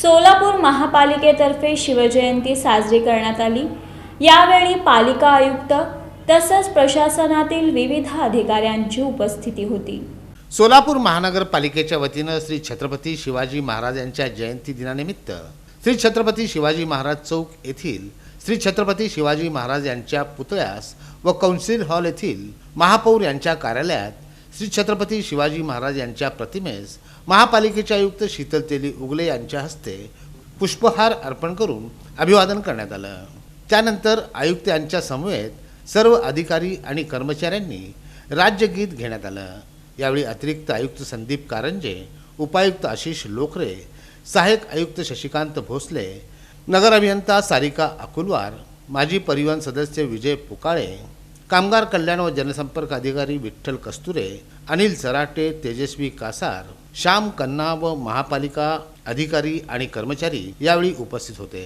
सोलापूर महापालिकेतर्फे शिवजयंती साजरी करण्यात आली. यावेळी पालिका आयुक्त तसंच प्रशासनातील विविध अधिकाऱ्यांची उपस्थिती होती. सोलापूर महानगरपालिकेच्या वतीनं श्री छत्रपती शिवाजी महाराज यांच्या जयंती दिनानिमित्त श्री छत्रपती शिवाजी महाराज चौक येथील श्री छत्रपती शिवाजी महाराज यांच्या पुतळ्यास व कौन्सिल हॉल येथील महापौर यांच्या कार्यालयात श्री छत्रपती शिवाजी महाराज यांच्या प्रतिमेस महापालिकेचे आयुक्त शीतल तेली उगले यांच्या हस्ते पुष्पहार अर्पण करून अभिवादन करण्यात आलं. त्यानंतर आयुक्त यांच्या समवेत सर्व अधिकारी आणि कर्मचाऱ्यांनी राज्यगीत घेण्यात आलं. यावेळी अतिरिक्त आयुक्त संदीप कारंजे उपायुक्त आशिष लोखरे सहाय्यक आयुक्त शशिकांत भोसले नगर अभियंता सारिका अकुलवार माजी परिवहन सदस्य विजय पुकाळे कामगार कल्याण व जनसंपर्क अधिकारी विठ्ठल कस्तुरे अनिल सराटे तेजस्वी कासार श्याम कन्ना व महापालिका अधिकारी आणि कर्मचारी यावेळी उपस्थित होते.